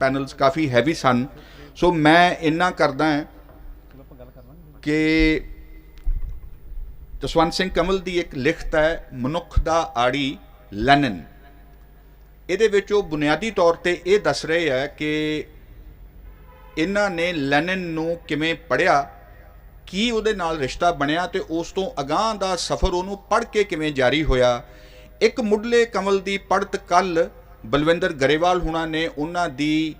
Panels ਕਾਫੀ heavy ਸਨ। ਸੋ ਮੈਂ ਇੰਨਾ ਕਰਦਾ ਹਾਂ ਕਿ ਜਸਵੰਤ ਸਿੰਘ ਕਮਲ ਦੀ ਇੱਕ ਲਿਖਤ ਹੈ, ਮਨੁੱਖ ਦਾ ਆੜੀ ਲੈਨਨ। ਇਹਦੇ ਵਿੱਚ ਉਹ ਬੁਨਿਆਦੀ ਤੌਰ ਤੇ ਇਹ ਦੱਸ ਰਹੇ ਹੈ ਕਿ ਇਹਨਾਂ ਨੇ ਲੈਨਨ ਨੂੰ ਕਿਵੇਂ ਪੜਿਆ ਕੀ ਉਹਦੇ ਨਾਲ ਰਿਸ਼ਤਾ ਬਣਿਆ ਤੇ ਉਸ ਤੋਂ ਅਗਾਹ ਦਾ ਸਫ਼ਰ ਉਹਨੂੰ ਪੜ੍ਹ ਕੇ ਕਿਵੇਂ ਜਾਰੀ ਹੋਇਆ। ਇੱਕ ਮੁੱਢਲੇ ਕਮਲ ਦੀ ਪੜਤ ਕੱਲ ਬਲਵਿੰਦਰ ਗਰੇਵਾਲ ਹੁਣਾਂ ਨੇ ਉਹਨਾਂ ਦੀ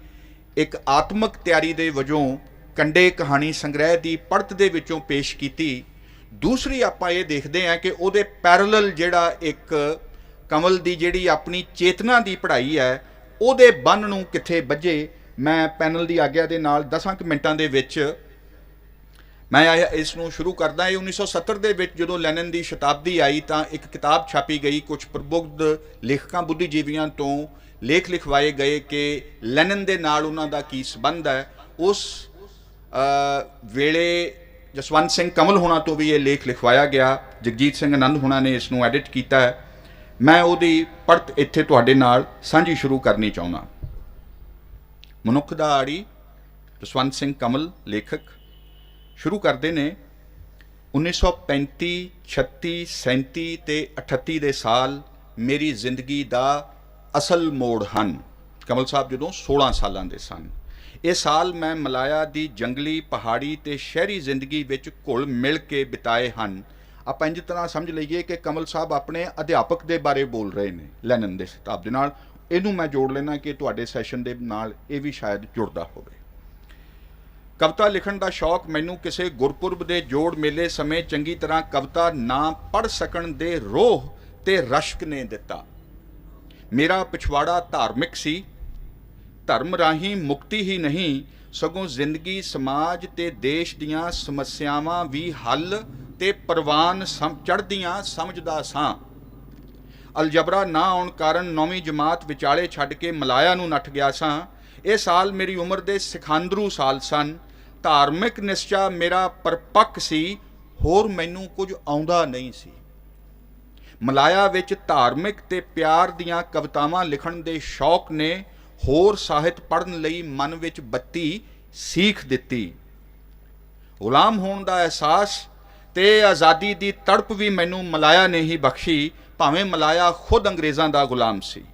ਇੱਕ ਆਤਮਿਕ ਤਿਆਰੀ ਦੇ ਵਜੋਂ ਕੰਡੇ ਕਹਾਣੀ ਸੰਗ੍ਰਹਿ ਦੀ ਪੜਤ ਦੇ ਵਿੱਚੋਂ ਪੇਸ਼ ਕੀਤੀ। ਦੂਸਰੀ ਆਪਾਂ ਇਹ ਦੇਖਦੇ ਹਾਂ ਕਿ ਉਹਦੇ ਪੈਰਲਲ ਜਿਹੜਾ ਇੱਕ ਕਮਲ ਦੀ ਜਿਹੜੀ ਆਪਣੀ ਚੇਤਨਾ ਦੀ ਪੜ੍ਹਾਈ ਹੈ, ਉਹਦੇ ਬੰਨ ਨੂੰ ਕਿੱਥੇ ਵੱਜੇ? ਮੈਂ ਪੈਨਲ ਦੀ ਆਗਿਆ ਦੇ ਨਾਲ 10 ਕੁ ਮਿੰਟਾਂ ਦੇ ਵਿੱਚ ਮੈਂ ਆਇਆ, ਇਸ ਨੂੰ ਸ਼ੁਰੂ ਕਰਦਾ ਇਹ 1970 ਦੇ ਵਿੱਚ ਜਦੋਂ ਲੈਨਨ ਦੀ ਸ਼ਤਾਬਦੀ ਆਈ ਤਾਂ ਇੱਕ ਕਿਤਾਬ ਛਾਪੀ ਗਈ। ਕੁਝ ਪ੍ਰਬੁੱਧ ਲੇਖਕਾਂ, ਬੁੱਧੀਜੀਵੀਆਂ ਤੋਂ ਲੇਖ ਲਿਖਵਾਏ ਗਏ ਕਿ ਲੈਨਨ ਦੇ ਨਾਲ ਉਹਨਾਂ ਦਾ ਕੀ ਸੰਬੰਧ ਹੈ। ਉਸ ਵੇਲੇ ਜਸਵੰਤ ਸਿੰਘ ਕਮਲ ਹੋਣਾ ਤੋਂ ਵੀ ਇਹ ਲੇਖ ਲਿਖਵਾਇਆ ਗਿਆ। ਜਗਜੀਤ ਸਿੰਘ ਆਨੰਦ ਹੋਣਾ ਨੇ ਇਸ ਨੂੰ ਐਡਿਟ ਕੀਤਾ ਹੈ। ਮੈਂ ਉਹਦੀ ਪੜਤ ਇੱਥੇ ਤੁਹਾਡੇ ਨਾਲ ਸਾਂਝੀ ਸ਼ੁਰੂ ਕਰਨੀ ਚਾਹੁੰਦਾ। ਮਨੁੱਖ ਦਾ ਆੜੀ ਜਸਵੰਤ ਸਿੰਘ ਕਮਲ, ਲੇਖਕ। ਸ਼ੁਰੂ ਕਰਦੇ ਨੇ 1935 36 37 ਤੇ 38 ਦੇ ਸਾਲ ਮੇਰੀ ਜ਼ਿੰਦਗੀ ਦਾ ਅਸਲ ਮੋੜ ਹਨ। ਕਮਲ ਸਾਹਿਬ ਜਦੋਂ 16 ਸਾਲਾਂ ਦੇ ਸਨ, ਇਹ ਸਾਲ ਮੈਂ ਮਲਾਇਆ ਦੀ ਜੰਗਲੀ ਪਹਾੜੀ ਤੇ ਸ਼ਹਿਰੀ ਜ਼ਿੰਦਗੀ ਵਿੱਚ ਘੁਲ ਮਿਲ ਕੇ ਬਿਤਾਏ ਹਨ। ਆਪਾਂ ਇੰਜ ਤਰ੍ਹਾਂ ਸਮਝ ਲਈਏ ਕਿ ਕਮਲ ਸਾਹਿਬ ਆਪਣੇ ਅਧਿਆਪਕ ਦੇ ਬਾਰੇ ਬੋਲ ਰਹੇ ਨੇ, ਲੈਨਨ ਦੇ ਖਿਤਾਬ ਦੇ ਨਾਲ। ਇਹਨੂੰ ਮੈਂ ਜੋੜ ਲੈਣਾ ਕਿ ਤੁਹਾਡੇ ਸੈਸ਼ਨ ਦੇ ਨਾਲ ਇਹ ਵੀ ਸ਼ਾਇਦ ਜੁੜਦਾ ਹੋਵੇ। ਕਵਿਤਾ ਲਿਖਣ ਦਾ ਸ਼ੌਕ ਮੈਨੂੰ ਕਿਸੇ ਗੁਰਪੁਰਬ ਦੇ ਜੋੜ ਮੇਲੇ ਸਮੇਂ ਚੰਗੀ ਤਰ੍ਹਾਂ ਕਵਿਤਾ ਨਾ ਪੜ ਸਕਣ ਦੇ ਰੋਹ ਤੇ ਰਸ਼ਕ ਨੇ ਦਿੱਤਾ। ਮੇਰਾ ਪਿਛਵਾੜਾ ਧਾਰਮਿਕ ਸੀ। ਧਰਮ ਰਾਹੀਂ ਮੁਕਤੀ ਹੀ ਨਹੀਂ, ਸਗੋਂ ਜ਼ਿੰਦਗੀ, ਸਮਾਜ ਤੇ ਦੇਸ਼ ਦੀਆਂ ਸਮੱਸਿਆਵਾਂ ਵੀ ਹੱਲ ਤੇ ਪ੍ਰਵਾਨ ਚੜ੍ਹਦੀਆਂ ਸਮਝਦਾ ਸਾਂ। ਅਲਜਬਰਾ ਨਾ ਆਉਣ ਕਾਰਨ ਨੌਵੀਂ ਜਮਾਤ ਵਿਚਾਲੇ ਛੱਡ ਕੇ ਮਲਾਇਆ ਨੂੰ ਨੱਠ ਗਿਆ ਸਾਂ। ਇਹ ਸਾਲ ਮੇਰੀ ਉਮਰ ਦੇ ਸਿਖਾਂਦਰੂ ਸਾਲ ਸਨ। ਧਾਰਮਿਕ ਨਿਸ਼ਚਾ ਮੇਰਾ ਪਰਪੱਕ ਸੀ, ਹੋਰ ਮੈਨੂੰ ਕੁਝ ਆਉਂਦਾ ਨਹੀਂ ਸੀ। ਮਲਾਇਆ ਵਿੱਚ ਧਾਰਮਿਕ ਤੇ ਪਿਆਰ ਦੀਆਂ ਕਵਿਤਾਵਾਂ ਲਿਖਣ ਦੇ ਸ਼ੌਕ ਨੇ ਹੋਰ ਸਾਹਿਤ ਪੜ੍ਹਨ ਲਈ ਮਨ ਵਿੱਚ ਬੱਤੀ ਸੀਖ ਦਿੱਤੀ। ਗੁਲਾਮ ਹੋਣ ਦਾ ਅਹਿਸਾਸ ਤੇ ਆਜ਼ਾਦੀ ਦੀ ਤੜਪ ਵੀ ਮੈਨੂੰ ਮਲਾਇਆ ਨੇ ਹੀ ਬਖਸ਼ੀ, ਭਾਵੇਂ ਮਲਾਇਆ ਖੁਦ ਅੰਗਰੇਜ਼ਾਂ ਦਾ ਗੁਲਾਮ ਸੀ।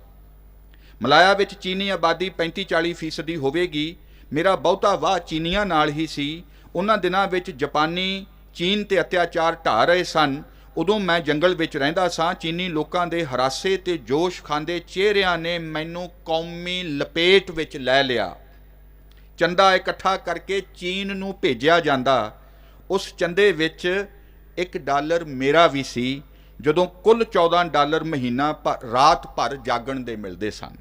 ਮਲਾਇਆ ਵਿੱਚ ਚੀਨੀ ਆਬਾਦੀ 35-40 ਫੀਸਦੀ ਹੋਵੇਗੀ ਮੇਰਾ ਬਹੁਤਾ ਵਾਹ ਚੀਨੀਆਂ ਨਾਲ ਹੀ ਸੀ। ਉਹਨਾਂ ਦਿਨਾਂ ਵਿੱਚ ਜਾਪਾਨੀ, ਚੀਨ ਤੇ ਅਤਿਆਚਾਰ ਢਾ ਰਹੇ ਸਨ। ਉਦੋਂ ਮੈਂ ਜੰਗਲ ਵਿੱਚ ਰਹਿੰਦਾ ਸਾਂ। ਚੀਨੀ ਲੋਕਾਂ ਦੇ ਹਰਾਸੇ ਤੇ ਜੋਸ਼ ਖਾਂਦੇ ਚਿਹਰਿਆਂ ਨੇ ਮੈਨੂੰ ਕੌਮੀ ਲਪੇਟ ਵਿੱਚ ਲੈ ਲਿਆ। ਚੰਦਾ ਇਕੱਠਾ ਕਰਕੇ ਚੀਨ ਨੂੰ ਭੇਜਿਆ ਜਾਂਦਾ। ਉਸ ਚੰਦੇ ਵਿੱਚ 1 ਡਾਲਰ ਮੇਰਾ ਵੀ ਸੀ, ਜਦੋਂ ਕੁੱਲ 14 ਡਾਲਰ ਮਹੀਨਾ ਭ- ਰਾਤ ਭਰ ਜਾਗਣ ਦੇ ਮਿਲਦੇ ਸਨ।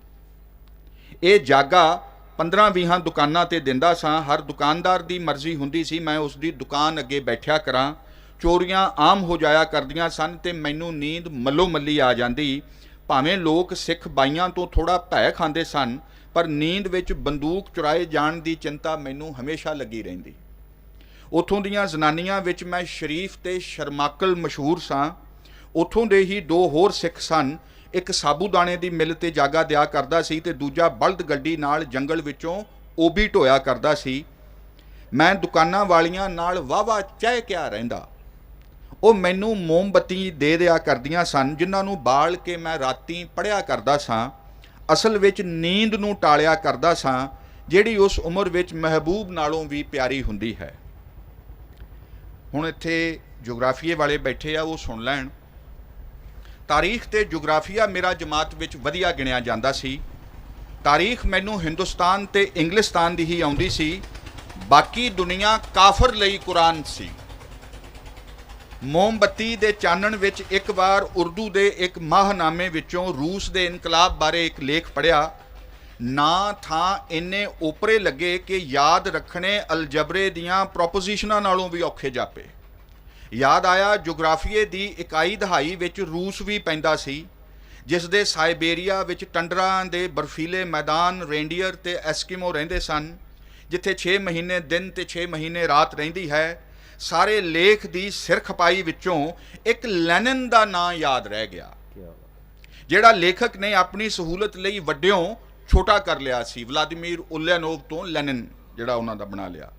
ਇਹ ਜਾਗਾ 15-20 ਦੁਕਾਨਾਂ ਤੇ ਦਿੰਦਾ ਸਾਂ। ਹਰ ਦੁਕਾਨਦਾਰ ਦੀ ਮਰਜ਼ੀ ਹੁੰਦੀ ਸੀ। ਮੈਂ ਉਸ ਦੀ ਦੁਕਾਨ ਅੱਗੇ ਬੈਠਿਆ ਕਰਾਂ। ਚੋਰੀਆਂ ਆਮ ਹੋ ਜਾਇਆ ਕਰਦੀਆਂ ਸਨ ਤੇ ਮੈਨੂੰ ਨੀਂਦ ਮੱਲੋ ਮੱਲੀ ਆ ਜਾਂਦੀ। ਭਾਵੇਂ ਲੋਕ ਸਿੱਖ ਬਾਈਆਂ ਤੋਂ ਥੋੜਾ ਭੈ ਖਾਂਦੇ ਸਨ, ਪਰ ਨੀਂਦ ਵਿੱਚ ਬੰਦੂਕ ਚੁਰਾਏ ਜਾਣ ਦੀ ਚਿੰਤਾ ਮੈਨੂੰ ਹਮੇਸ਼ਾ ਲੱਗੀ ਰਹਿੰਦੀ। ਉਥੋਂ ਦੀਆਂ ਜ਼ਨਾਨੀਆਂ ਵਿੱਚ ਮੈਂ ਸ਼ਰੀਫ ਤੇ ਸ਼ਰਮਾਕਲ ਮਸ਼ਹੂਰ ਸਾਂ। ਉਥੋਂ ਦੇ ਹੀ ਦੋ ਹੋਰ ਸਿੱਖ ਸਨ ਇੱਕ ਸਾਬੂਦਾਣੇ ਦੀ ਮਿਲ ਤੇ ਜਾਗਾ ਦਿਆ ਕਰਦਾ ਸੀ ਤੇ ਦੂਜਾ ਬਲਦ ਗੱਡੀ ਨਾਲ ਜੰਗਲ ਵਿੱਚੋਂ ਓਬੀ ਢੋਇਆ ਕਰਦਾ ਸੀ। ਮੈਂ ਦੁਕਾਨਾਂ ਵਾਲੀਆਂ ਨਾਲ ਵਾਵਾ ਚਹਿ ਕਿਆ ਰਹਿੰਦਾ। ਉਹ ਮੈਨੂੰ ਮੋਮਬੱਤੀ ਦੇ ਦਿਆ ਕਰਦੀਆਂ ਸਨ, ਜਿਨ੍ਹਾਂ ਨੂੰ ਬਾਲ ਕੇ ਮੈਂ ਰਾਤੀ ਪੜਿਆ ਕਰਦਾ ਸਾਂ। ਅਸਲ ਵਿੱਚ ਨੀਂਦ ਨੂੰ ਟਾਲਿਆ ਕਰਦਾ ਸਾਂ, ਜਿਹੜੀ ਉਸ ਉਮਰ ਵਿੱਚ ਮਹਿਬੂਬ ਨਾਲੋਂ ਵੀ ਪਿਆਰੀ ਹੁੰਦੀ ਹੈ। ਹੁਣ ਇੱਥੇ ਜੀਓਗ੍ਰਾਫੀਏ ਵਾਲੇ ਬੈਠੇ ਆ, ਉਹ ਸੁਣ ਲੈਣ। ਤਾਰੀਖ ਤੇ ਜੀਓਗ੍ਰਾਫੀਆ ਮੇਰਾ ਜਮਾਤ ਵਿੱਚ ਵਧੀਆ ਗਿਣਿਆ ਜਾਂਦਾ ਸੀ। ਤਾਰੀਖ ਮੈਨੂੰ ਹਿੰਦੁਸਤਾਨ ਤੇ ਇੰਗਲਿਸਤਾਨ ਦੀ ਹੀ ਆਉਂਦੀ ਸੀ। ਬਾਕੀ ਦੁਨੀਆ ਕਾਫਰ ਲਈ ਕੁਰਾਨ ਸੀ। ਮੋਮਬੱਤੀ ਦੇ ਚਾਨਣ ਵਿੱਚ ਇੱਕ ਵਾਰ ਉਰਦੂ ਦੇ ਇੱਕ ਮਾਹਨਾਮੇ ਵਿੱਚੋਂ ਰੂਸ ਦੇ ਇਨਕਲਾਬ ਬਾਰੇ ਇੱਕ ਲੇਖ ਪੜਿਆ ਨਾ ਥਾਂ ਇੰਨੇ ਓਪਰੇ ਲੱਗੇ ਕਿ ਯਾਦ ਰੱਖਣੇ ਅਲਜਬਰੇ ਦੀਆਂ ਪ੍ਰੋਪੋਜੀਸ਼ਨਾਂ ਨਾਲੋਂ ਵੀ ਔਖੇ ਜਾਪੇ। ਯਾਦ ਆਇਆ ਜੀਓਗ੍ਰਾਫੀਏ ਦੀ ਇਕਾਈ ਦਹਾਈ ਵਿੱਚ ਰੂਸ ਵੀ ਪੈਂਦਾ ਸੀ ਜਿਸ ਦੇ ਸਾਈਬੇਰੀਆ ਵਿੱਚ ਟੰਡਰਾਂ ਦੇ ਬਰਫੀਲੇ ਮੈਦਾਨ ਰੇਂਡੀਅਰ ਤੇ ਐਸਕੀਮੋ ਰਹਿੰਦੇ ਸਨ ਜਿੱਥੇ 6 ਮਹੀਨੇ ਦਿਨ ਤੇ 6 ਮਹੀਨੇ ਰਾਤ ਰਹਿੰਦੀ ਹੈ ਸਾਰੇ ਲੇਖ ਦੀ ਸਿਰ ਖਪਾਈ ਵਿੱਚੋਂ ਇੱਕ ਲੈਨਨ ਦਾ ਨਾਂ ਯਾਦ ਰਹਿ ਗਿਆ। ਜਿਹੜਾ ਲੇਖਕ ਨੇ ਆਪਣੀ ਸਹੂਲਤ ਲਈ ਵੱਡਿਓਂ ਛੋਟਾ ਕਰ ਲਿਆ ਸੀ ਵਲਾਦੀਮੀਰ ਉਲਿਆਨੋਵ ਤੋਂ ਲੈਨਿਨ ਜਿਹੜਾ ਉਹਨਾਂ ਦਾ ਬਣਾ ਲਿਆ।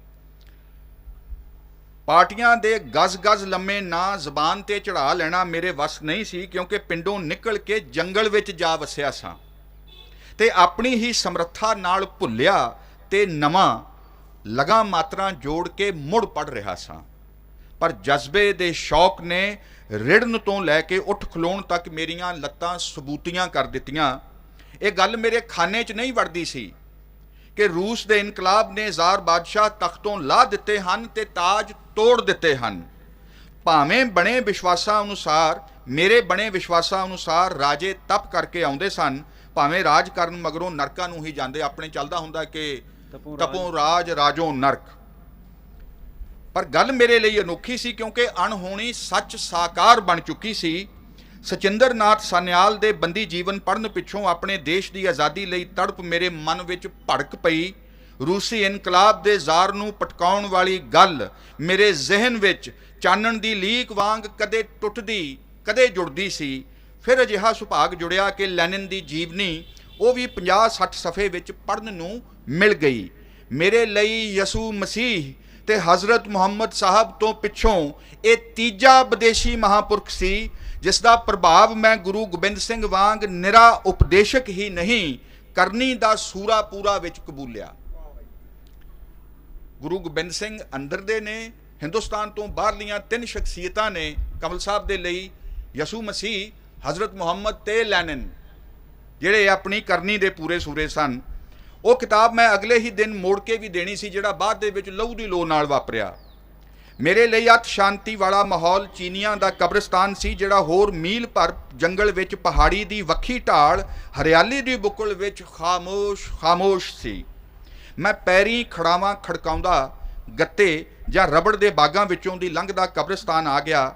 ਪਾਰਟੀਆਂ ਦੇ ਗਜ਼-ਗਜ਼ ਲੰਮੇ ਨਾਂ ਜ਼ਬਾਨ ਤੇ ਚੜਾ ਲੈਣਾ ਮੇਰੇ ਵੱਸ ਨਹੀਂ ਸੀ, ਕਿਉਂਕਿ ਪਿੰਡੋਂ ਨਿਕਲ ਕੇ ਜੰਗਲ ਵਿੱਚ ਜਾ ਵਸਿਆ ਸਾਂ। ਤੇ ਆਪਣੀ ਹੀ ਸਮਰੱਥਾ ਨਾਲ ਭੁੱਲਿਆ ਤੇ ਨਵਾਂ ਲਗਾ ਮਾਤਰਾ ਜੋੜ ਕੇ ਮੁੜ ਪੜ ਰਿਹਾ ਸਾਂ। ਪਰ ਜਜ਼ਬੇ ਦੇ ਸ਼ੌਕ ਨੇ ਰਿੜਨ ਤੋਂ ਲੈ ਕੇ ਉੱਠ ਖਲੋਣ ਤੱਕ ਮੇਰੀਆਂ ਲੱਤਾਂ ਸਬੂਤੀਆਂ ਕਰ ਦਿੱਤੀਆਂ। ਇਹ ਗੱਲ ਮੇਰੇ ਖਾਨੇ 'ਚ ਨਹੀਂ ਵੜਦੀ ਸੀ। ਕਿ ਰੂਸ ਦੇ ਇਨਕਲਾਬ ਨੇ ਜ਼ਾਰ ਬਾਦਸ਼ਾਹ ਤਖਤੋਂ ਲਾ ਦਿੱਤੇ ਹਨ ਤੇ ਤਾਜ ਤੋੜ ਦਿੱਤੇ ਹਨ। ਭਾਵੇਂ ਬਣੇ ਵਿਸ਼ਵਾਸਾਂ ਅਨੁਸਾਰ ਮੇਰੇ ਬਣੇ ਵਿਸ਼ਵਾਸਾਂ ਅਨੁਸਾਰ ਰਾਜੇ ਤਪ ਕਰਕੇ ਆਉਂਦੇ ਸਨ। ਭਾਵੇਂ ਰਾਜ ਕਰਨ ਮਗਰੋਂ ਨਰਕਾਂ ਨੂੰ ਹੀ ਜਾਂਦੇ। ਆਪਣੇ ਚੱਲਦਾ ਹੁੰਦਾ ਕਿ ਤਪੋਂ ਰਾਜ। ਰਾਜੋਂ ਨਰਕ। ਪਰ ਗੱਲ ਮੇਰੇ ਲਈ ਅਨੋਖੀ ਸੀ ਕਿਉਂਕਿ ਅਣਹੋਣੀ ਸੱਚ ਸਾਕਾਰ ਬਣ ਚੁੱਕੀ ਸੀ। ਸਚਿੰਦਰਨਾਥ ਸਾਨਿਆਲ ਦੇ ਬੰਦੀ ਜੀਵਨ ਪੜਨ ਪਿੱਛੋਂ ਆਪਣੇ ਦੇਸ਼ ਦੀ ਆਜ਼ਾਦੀ ਲਈ ਤੜਪ ਮੇਰੇ ਮਨ ਵਿੱਚ ਭੜਕ ਪਈ। ਰੂਸੀ ਇਨਕਲਾਬ ਦੇ ਜ਼ਾਰ ਨੂੰ ਪਟਕਾਉਣ ਵਾਲੀ ਗੱਲ ਮੇਰੇ ਜ਼ਿਹਨ ਵਿੱਚ ਚਾਨਣ ਦੀ ਲੀਕ ਵਾਂਗ ਕਦੇ ਟੁੱਟਦੀ, ਕਦੇ ਜੁੜਦੀ ਸੀ। ਫਿਰ ਅਜਿਹਾ ਸੁਭਾਗ ਜੁੜਿਆ ਕਿ ਲੈਨਿਨ ਦੀ ਜੀਵਨੀ ਉਹ ਵੀ 50-60 ਸਫ਼ੇ ਵਿੱਚ ਪੜਨ ਨੂੰ ਮਿਲ ਗਈ। ਮੇਰੇ ਲਈ ਯਸੂ ਮਸੀਹ ਤੇ ਹਜ਼ਰਤ ਮੁਹੰਮਦ ਸਾਹਿਬ ਤੋਂ ਪਿੱਛੋਂ ਇਹ ਤੀਜਾ ਵਿਦੇਸ਼ੀ ਮਹਾਪੁਰਖ ਸੀ। ਜਿਸ ਦਾ ਪ੍ਰਭਾਵ ਮੈਂ ਗੁਰੂ ਗੋਬਿੰਦ ਸਿੰਘ ਵਾਂਗ ਨਿਰਾ ਉਪਦੇਸ਼ਕ ਹੀ ਨਹੀਂ ਕਰਨੀ ਦਾ ਸੂਰਾ ਪੂਰਾ ਵਿੱਚ ਕਬੂਲਿਆ। ਗੁਰੂ ਗੋਬਿੰਦ ਸਿੰਘ ਅੰਦਰ ਦੇ ਨੇ, ਹਿੰਦੁਸਤਾਨ ਤੋਂ ਬਾਹਰਲੀਆਂ ਤਿੰਨ ਸ਼ਖਸੀਅਤਾਂ ਨੇ ਕਮਲ ਸਾਹਿਬ ਦੇ ਲਈ ਯਸੂ ਮਸੀਹ, ਹਜ਼ਰਤ ਮੁਹੰਮਦ ਤੇ ਲੈਨਿਨ, ਜਿਹੜੇ ਆਪਣੀ ਕਰਨੀ ਦੇ ਪੂਰੇ ਸੂਰੇ ਸਨ। ਉਹ ਕਿਤਾਬ ਮੈਂ ਅਗਲੇ ਹੀ ਦਿਨ ਮੋੜ ਕੇ ਵੀ ਦੇਣੀ ਸੀ, ਜਿਹੜਾ ਬਾਅਦ ਦੇ ਵਿੱਚ ਲਹੂ ਦੀ ਲੋ ਨਾਲ ਵਾਪਰਿਆ। ਮੇਰੇ ਲਈ ਅਤ ਸ਼ਾਂਤੀ ਵਾਲਾ ਮਾਹੌਲ ਚੀਨੀਆਂ ਦਾ ਕਬਰਸਤਾਨ ਸੀ, ਜਿਹੜਾ ਹੋਰ ਮੀਲ ਭਰ ਜੰਗਲ ਵਿੱਚ ਪਹਾੜੀ ਦੀ ਵੱਖੀ ਢਾਲ, ਹਰਿਆਲੀ ਦੀ ਬੁੱਕਲ ਵਿੱਚ ਖਾਮੋਸ਼ ਖਾਮੋਸ਼ ਸੀ। ਮੈਂ ਪੈਰੀ ਖੜਾਵਾਂ ਖੜਕਾਉਂਦਾ ਗੱਤੇ ਜਾਂ ਰਬੜ ਦੇ ਬਾਗਾਂ ਵਿੱਚੋਂ ਦੀ ਲੰਘਦਾ ਕਬਰਸਤਾਨ ਆ ਗਿਆ।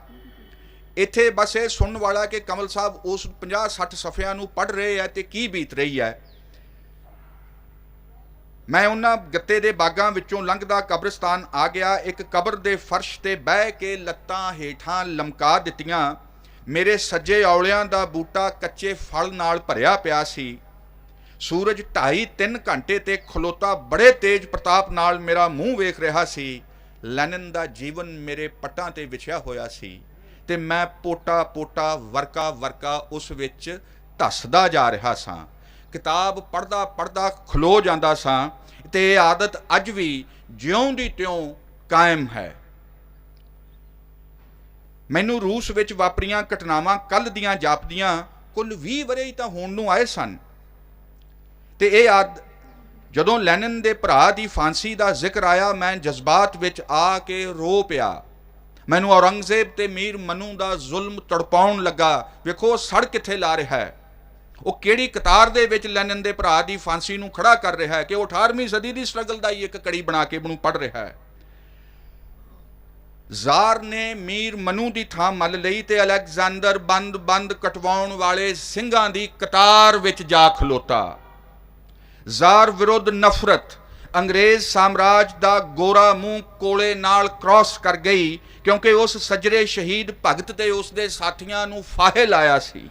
ਇੱਥੇ ਬਸ ਇਹ ਸੁਣਨ ਵਾਲਾ ਕਿ ਕਮਲ ਸਾਹਿਬ ਉਸ 50 60 ਸਫ਼ਿਆਂ ਨੂੰ ਪੜ੍ਹ ਰਹੇ ਹੈ ਤੇ ਕੀ ਬੀਤ ਰਹੀ ਹੈ। ਮੈਂ ਉਹਨਾਂ ਗੱਤੇ ਦੇ ਬਾਗਾਂ ਵਿੱਚੋਂ ਲੰਘਦਾ ਕਬਰਸਤਾਨ ਆ ਗਿਆ। ਇੱਕ ਕਬਰ ਦੇ ਫਰਸ਼ ਤੇ ਬਹਿ ਕੇ ਲੱਤਾਂ ਹੇਠਾਂ ਲਮਕਾ ਦਿੱਤੀਆਂ। ਮੇਰੇ ਸੱਜੇ ਔਲਿਆਂ ਦਾ ਬੂਟਾ ਕੱਚੇ ਫਲ ਨਾਲ ਭਰਿਆ ਪਿਆ ਸੀ। ਸੂਰਜ 2.5 3 ਘੰਟੇ ਤੇ ਖਲੋਤਾ ਬੜੇ ਤੇਜ਼ ਪ੍ਰਤਾਪ ਨਾਲ ਮੇਰਾ ਮੂੰਹ ਵੇਖ ਰਿਹਾ ਸੀ। ਲੈਨਨ ਦਾ ਜੀਵਨ ਮੇਰੇ ਪੱਟਾਂ ਤੇ ਵਿਛਿਆ ਹੋਇਆ ਸੀ ਤੇ ਮੈਂ ਪੋਟਾ ਪੋਟਾ ਵਰਕਾ ਵਰਕਾ ਉਸ ਵਿੱਚ ਧੱਸਦਾ ਜਾ ਰਿਹਾ ਸਾਂ। ਕਿਤਾਬ ਪੜਦਾ ਪੜਦਾ ਖਲੋ ਜਾਂਦਾ ਸਾਂ। ਤੇ ਇਹ ਆਦਤ ਅੱਜ ਵੀ ਜਿਉਂ ਦੀ ਤਿਉਂ ਕਾਇਮ ਹੈ। ਮੈਨੂੰ ਰੂਸ ਵਿੱਚ ਵਾਪਰੀਆਂ ਘਟਨਾਵਾਂ ਕੱਲ ਦੀਆਂ ਜਾਪਦੀਆਂ ਕੁੱਲ 20 ਵਰੇ ਹੀ ਤਾਂ ਹੋਣ ਨੂੰ ਆਏ ਸਨ। ਤੇ ਇਹ ਆਦ, ਜਦੋਂ ਲੈਨਨ ਦੇ ਭਰਾ ਦੀ ਫਾਂਸੀ ਦਾ ਜ਼ਿਕਰ ਆਇਆ, ਮੈਂ ਜਜ਼ਬਾਤ ਵਿੱਚ ਆ ਕੇ ਰੋ ਪਿਆ। ਮੈਨੂੰ ਔਰੰਗਜ਼ੇਬ ਤੇ ਮੀਰ ਮਨੂ ਦਾ ਜ਼ੁਲਮ ਤੜਪਾਉਣ ਲੱਗਾ। ਵੇਖੋ ਉਹ ਸੜ ਕਿੱਥੇ ਲਾ ਰਿਹਾ ਹੈ। ਉਹ ਕਿਹੜੀ ਕਤਾਰ ਦੇ ਵਿੱਚ ਲੈਨਨ ਦੇ ਭਰਾ ਦੀ ਫਾਂਸੀ ਨੂੰ ਖੜਾ ਕਰ ਰਿਹਾ ਹੈ ਕਿ ਉਹ 18ਵੀਂ ਸਦੀ ਦੀ ਸਟਰਗਲ ਦਾ ਹੀ ਇੱਕ ਕੜੀ ਬਣਾ ਕੇ ਬਣੂ ਪੜ ਰਿਹਾ ਹੈ? ਜ਼ਾਰ ਨੇ ਮੀਰ ਮਨੂ ਦੀ ਥਾਂ ਮੱਲ ਲਈ ਤੇ ਅਲੈਗਜ਼ੈਂਡਰ ਬੰਦ ਬੰਦ ਕਟਵਾਉਣ ਵਾਲੇ ਸਿੰਘਾਂ ਦੀ ਕਤਾਰ ਵਿੱਚ ਜਾ ਖਲੋਤਾ। ਜ਼ਾਰ ਵਿਰੁੱਧ ਨਫ਼ਰਤ, ਅੰਗਰੇਜ਼ ਸਾਮਰਾਜ ਦਾ ਗੋਰਾ ਮੂੰਹ ਕੋਲੇ ਨਾਲ ਕ੍ਰਾਸ ਕਰ ਗਈ ਕਿਉਂਕਿ ਉਸ ਸਜਰੇ ਸ਼ਹੀਦ ਭਗਤ ਤੇ ਉਸ ਦੇ ਸਾਥੀਆਂ ਨੂੰ ਫਾਹੇ ਲਾਇਆ ਸੀ।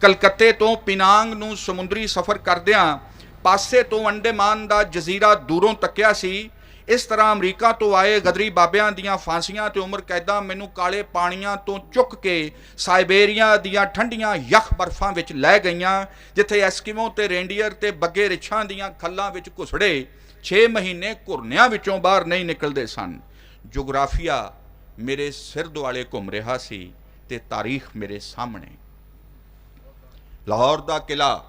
ਕਲਕੱਤੇ ਤੋਂ ਪਿਨਾਂਗ ਨੂੰ ਸਮੁੰਦਰੀ ਸਫ਼ਰ ਕਰਦਿਆਂ ਪਾਸੇ ਤੋਂ ਅੰਡੇਮਾਨ ਦਾ ਜਜ਼ੀਰਾ ਦੂਰੋਂ ਤੱਕਿਆ ਸੀ। ਇਸ ਤਰ੍ਹਾਂ ਅਮਰੀਕਾ ਤੋਂ ਆਏ ਗਦਰੀ ਬਾਬਿਆਂ ਦੀਆਂ ਫਾਂਸੀਆਂ ਤੇ ਉਮਰ ਕੈਦਾਂ ਮੈਨੂੰ ਕਾਲੇ ਪਾਣੀਆਂ ਤੋਂ ਚੁੱਕ ਕੇ ਸਾਈਬੇਰੀਆ ਦੀਆਂ ਠੰਡੀਆਂ ਯਖ ਬਰਫਾਂ ਵਿੱਚ ਲੈ ਗਈਆਂ, ਜਿੱਥੇ ਐਸਕਿਮੋ ਤੇ ਰੇਂਡੀਅਰ ਤੇ ਬੱਗੇ ਰਿਛਾਂ ਦੀਆਂ ਖੱਲਾਂ ਵਿੱਚ ਘੁਸੜੇ 6 ਮਹੀਨੇ ਘੁਰਨਿਆਂ ਵਿੱਚੋਂ ਬਾਹਰ ਨਹੀਂ ਨਿਕਲਦੇ ਸਨ। ਜੋਗਰਾਫੀਆ ਮੇਰੇ ਸਿਰ ਦੁਆਲੇ ਘੁੰਮ ਰਿਹਾ ਸੀ ਤੇ ਤਾਰੀਖ ਮੇਰੇ ਸਾਹਮਣੇ। ਲਾਹੌਰ ਦਾ ਕਿਲਾ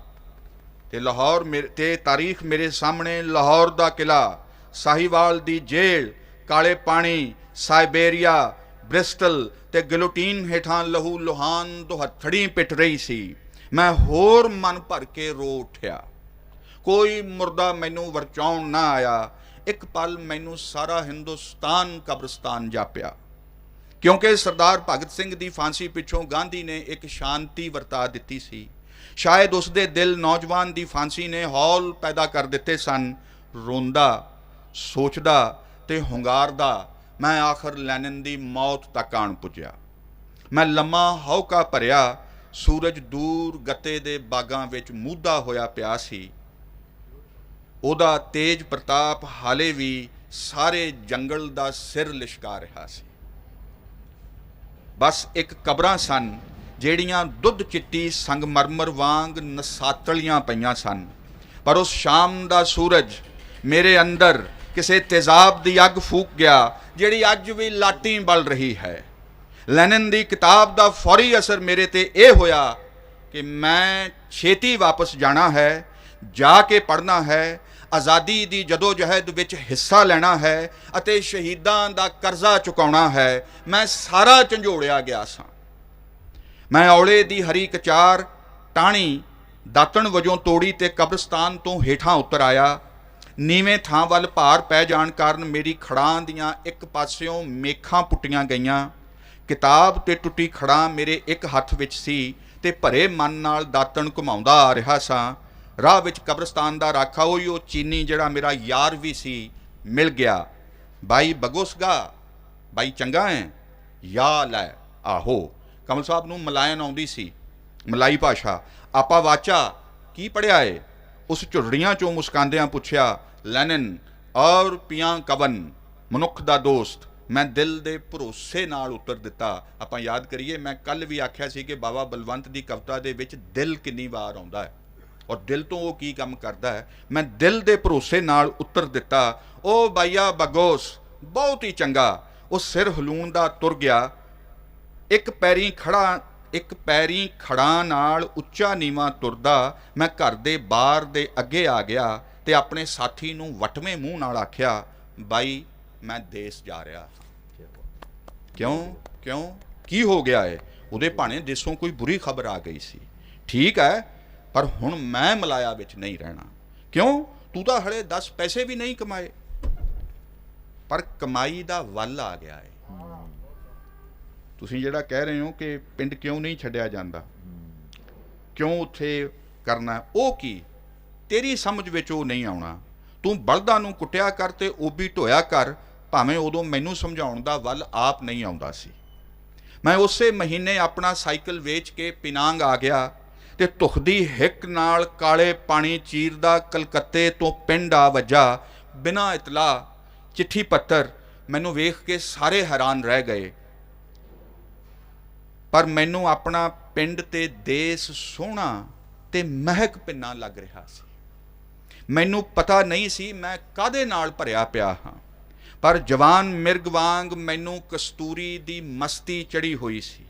ਤੇ ਲਾਹੌਰ ਮੇਰੇ ਤੇ ਤਾਰੀਖ ਮੇਰੇ ਸਾਹਮਣੇ ਲਾਹੌਰ ਦਾ ਕਿਲਾ। ਸਾਹੀਵਾਲ ਦੀ ਜੇਲ੍ਹ, ਕਾਲੇ ਪਾਣੀ ਸਾਈਬੇਰੀਆ ਬ੍ਰਿਸਟਲ ਤੇ ਗਿਲੋਟੀਨ ਹੇਠਾਂ ਲਹੂ ਲੋਹਾਨ ਦੁਹੱਥੜੀ ਪਿੱਟ ਰਹੀ ਸੀ। ਮੈਂ ਹੋਰ ਮਨ ਭਰ ਕੇ ਰੋ ਉੱਠਿਆ। ਕੋਈ ਮੁਰਦਾ ਮੈਨੂੰ ਵਰਚਾਉਣ ਨਾ ਆਇਆ। ਇੱਕ ਪਲ ਮੈਨੂੰ ਸਾਰਾ ਹਿੰਦੁਸਤਾਨ ਕਬਰਸਤਾਨ ਜਾਪਿਆ। ਕਿਉਂਕਿ ਸਰਦਾਰ ਭਗਤ ਸਿੰਘ ਦੀ ਫਾਂਸੀ ਪਿੱਛੋਂ ਗਾਂਧੀ ਨੇ ਇੱਕ ਸ਼ਾਂਤੀ ਵਰਤਾ ਦਿੱਤੀ ਸੀ। ਸ਼ਾਇਦ ਉਸ ਦੇ ਦਿਲ ਨੌਜਵਾਨ ਦੀ ਫਾਂਸੀ ਨੇ ਹੌਲ ਪੈਦਾ ਕਰ ਦਿੱਤੇ ਸਨ। ਰੋਂਦਾ, ਸੋਚਦਾ ਤੇ ਹੁੰਗਾਰਦਾ ਮੈਂ ਆਖਰ ਲੈਨਨ ਦੀ ਮੌਤ ਤੱਕ ਆਣ ਪੁੱਜਿਆ। ਮੈਂ ਲੰਮਾ ਹੌਕਾ ਭਰਿਆ, ਸੂਰਜ ਦੂਰ ਗੱਤੇ ਦੇ ਬਾਗਾਂ ਵਿੱਚ ਮੂਧਾ ਹੋਇਆ ਪਿਆ ਸੀ। ਉਹਦਾ ਤੇਜ ਪ੍ਰਤਾਪ ਹਾਲੇ ਵੀ ਸਾਰੇ ਜੰਗਲ ਦਾ ਸਿਰ ਲਿਸ਼ਕਾ ਰਿਹਾ ਸੀ। ਬਸ ਇੱਕ ਕਬਰਾਂ ਸਨ ਜਿਹੜੀਆਂ ਦੁੱਧ ਚਿੱਟੀ ਸੰਗਮਰਮਰ ਵਾਂਗ ਨਸਾਤਲੀਆਂ ਪਈਆਂ ਸਨ। ਪਰ ਉਸ ਸ਼ਾਮ ਦਾ ਸੂਰਜ ਮੇਰੇ ਅੰਦਰ ਕਿਸੇ ਤੇਜ਼ਾਬ ਦੀ ਅੱਗ ਫੂਕ ਗਿਆ, ਜਿਹੜੀ ਅੱਜ ਵੀ ਲਾਟੀ ਬਲ ਰਹੀ ਹੈ। ਲੈਨਨ ਦੀ ਕਿਤਾਬ ਦਾ ਫੌਰੀ ਅਸਰ ਮੇਰੇ ਤੇ ਇਹ ਹੋਇਆ ਕਿ ਮੈਂ ਛੇਤੀ ਵਾਪਸ ਜਾਣਾ ਹੈ, ਜਾ ਕੇ ਪੜ੍ਹਨਾ ਹੈ, ਆਜ਼ਾਦੀ ਦੀ ਜਦੋਜਹਿਦ ਵਿੱਚ ਹਿੱਸਾ ਲੈਣਾ ਹੈ ਅਤੇ ਸ਼ਹੀਦਾਂ ਦਾ ਕਰਜ਼ਾ ਚੁਕਾਉਣਾ ਹੈ। ਮੈਂ ਸਾਰਾ ਝੰਜੋੜਿਆ ਗਿਆ ਸਾਂ। ਮੈਂ ਔਲੇ ਦੀ ਹਰੀ ਕਚਾਰ ਟਾਣੀ ਦਾਤਣ ਵਜੋਂ ਤੋੜੀ ਤੇ ਕਬਰਸਤਾਨ ਤੋਂ ਹੇਠਾਂ ਉਤਰ ਆਇਆ। ਨੀਵੇਂ ਥਾਂ ਵੱਲ ਭਾਰ ਪੈ ਜਾਣ ਕਾਰਨ ਮੇਰੀ ਖੜਾਂ ਦੀਆਂ ਇੱਕ ਪਾਸਿਓਂ ਮੇਖਾਂ ਪੁੱਟੀਆਂ ਗਈਆਂ। ਕਿਤਾਬ ਤੇ ਟੁੱਟੀ ਖੜਾਂ ਮੇਰੇ ਇੱਕ ਹੱਥ ਵਿੱਚ ਸੀ ਤੇ ਭਰੇ ਮਨ ਨਾਲ ਦਾਤਣ ਘੁਮਾਉਂਦਾ ਆ ਰਿਹਾ ਸਾਂ। ਰਾਹ ਵਿੱਚ ਕਬਰਸਤਾਨ ਦਾ ਰਾਖਾ ਹੋਈ ਉਹ ਚੀਨੀ ਜਿਹੜਾ ਮੇਰਾ ਯਾਰ ਵੀ ਸੀ, ਮਿਲ ਗਿਆ। ਬਾਈ ਬਗੋਸਗਾ, ਬਾਈ ਚੰਗਾ ਹੈ, ਯਾ ਲੈ, ਆਹੋ। ਕਮਲ ਸਾਹਿਬ ਨੂੰ ਮਲਾਇਨ ਆਉਂਦੀ ਸੀ, ਮਲਾਈ ਭਾਸ਼ਾ। ਆਪਾ ਵਾਚਾ, ਕੀ ਪੜਿਆ ਏ? ਉਸ ਝੁਰੜੀਆਂ ਚੋਂ ਮੁਸਕਾਂਦਿਆਂ ਪੁੱਛਿਆ, ਲੈਨਨ, ਔਰ ਪੀਆਂ ਕਵਨ? ਮਨੁੱਖ ਦਾ ਦੋਸਤ। ਮੈਂ ਦਿਲ ਦੇ ਭਰੋਸੇ ਨਾਲ ਉੱਤਰ ਦਿੱਤਾ। ਆਪਾਂ ਯਾਦ ਕਰੀਏ, ਮੈਂ ਕੱਲ ਵੀ ਆਖਿਆ ਸੀ ਕਿ ਬਾਬਾ ਬਲਵੰਤ ਦੀ ਕਵਿਤਾ ਦੇ ਵਿੱਚ ਦਿਲ ਕਿੰਨੀ ਵਾਰ ਆਉਂਦਾ ਹੈ। ਔਰ ਦਿਲ ਤੋਂ ਉਹ ਕੀ ਕੰਮ ਕਰਦਾ ਹੈ? ਮੈਂ ਦਿਲ ਦੇ ਭਰੋਸੇ ਨਾਲ ਉੱਤਰ ਦਿੱਤਾ ਉਹ ਬਾਈਆ ਬਗੋਸ, ਬਹੁਤ ਹੀ ਚੰਗਾ। ਉਹ ਸਿਰ ਹਲੂਣ ਦਾ ਤੁਰ ਗਿਆ। ਇੱਕ ਪੈਰੀ ਖੜਾ, ਇੱਕ ਪੈਰੀ ਖੜਾ ਨਾਲ ਉੱਚਾ ਨੀਵਾ ਤੁਰਦਾ, ਮੈਂ ਘਰ ਦੇ ਬਾਹਰ ਦੇ ਅੱਗੇ ਆ ਗਿਆ ਤੇ ਆਪਣੇ ਸਾਥੀ ਨੂੰ ਵਟਵੇਂ ਮੂੰਹ ਨਾਲ ਆਖਿਆ, ਬਾਈ, ਮੈਂ ਦੇਸ਼ ਜਾ ਰਿਹਾ। ਹਾਂ ਕਿਉਂ? ਕਿਉਂ? ਕੀ ਹੋ ਗਿਆ ਏ? ਉਹਦੇ ਭਾਣੇ ਦੇਸੋਂ ਕੋਈ ਬੁਰੀ ਖਬਰ ਆ ਗਈ ਸੀ। ਠੀਕ ਹੈ, ਪਰ ਹੁਣ ਮੈਂ ਮਲਾਇਆ ਵਿੱਚ ਨਹੀਂ ਰਹਿਣਾ। ਕਿਉਂ? ਤੂੰ ਤਾਂ ਹਲੇ 10 ਪੈਸੇ ਵੀ ਨਹੀਂ ਕਮਾਏ। ਪਰ ਕਮਾਈ ਦਾ ਵੱਲ ਆ ਗਿਆ ਏ। ਤੁਸੀਂ ਜਿਹੜਾ ਕਹਿ ਰਹੇ ਹੋ ਕਿ ਪਿੰਡ ਕਿਉਂ ਨਹੀਂ ਛੱਡਿਆ ਜਾਂਦਾ? ਕਿਉਂ ਉੱਥੇ ਕਰਨਾ? ਉਹ ਕੀ? ਤੇਰੀ ਸਮਝ ਵਿੱਚ ਉਹ ਨਹੀਂ ਆਉਣਾ। ਤੂੰ ਬਲਦਾਂ ਨੂੰ ਕੁੱਟਿਆ ਕਰ ਤੇ ਓਬੀ ਢੋਇਆ ਕਰ, ਭਾਵੇਂ ਉਦੋਂ ਮੈਨੂੰ ਸਮਝਾਉਣ ਦਾ ਵੱਲ ਆਪ ਨਹੀਂ ਆਉਂਦਾ ਸੀ। ਮੈਂ ਉਸੇ ਮਹੀਨੇ ਆਪਣਾ ਸਾਈਕਲ ਵੇਚ ਕੇ ਪਿਨਾਂਗ ਆ ਗਿਆ ਤੇ ਧੁਖਦੀ ਹਿੱਕ ਨਾਲ ਕਾਲੇ ਪਾਣੀ ਚੀਰਦਾ ਕਲਕੱਤੇ ਤੋਂ ਪਿੰਡ ਆ ਵੱਜਾ। ਬਿਨਾਂ ਇਤਲਾ ਚਿੱਠੀ ਪੱਤਰ ਮੈਨੂੰ ਵੇਖ ਕੇ ਸਾਰੇ ਹੈਰਾਨ ਰਹਿ ਗਏ। ਪਰ ਮੈਨੂੰ ਆਪਣਾ ਪਿੰਡ ਤੇ ਦੇਸ਼ ਸੋਹਣਾ ਤੇ ਮਹਿਕ ਪਿੰਨਾ ਲੱਗ ਰਿਹਾ ਸੀ। ਮੈਨੂੰ ਪਤਾ ਨਹੀਂ ਸੀ ਮੈਂ ਕਾਦੇ ਨਾਲ ਭਰਿਆ ਪਿਆ ਹਾਂ। ਪਰ ਜਵਾਨ ਮਿਰਗ ਵਾਂਗ ਮੈਨੂੰ ਕਸਤੂਰੀ ਦੀ ਮਸਤੀ ਚੜੀ ਹੋਈ ਸੀ।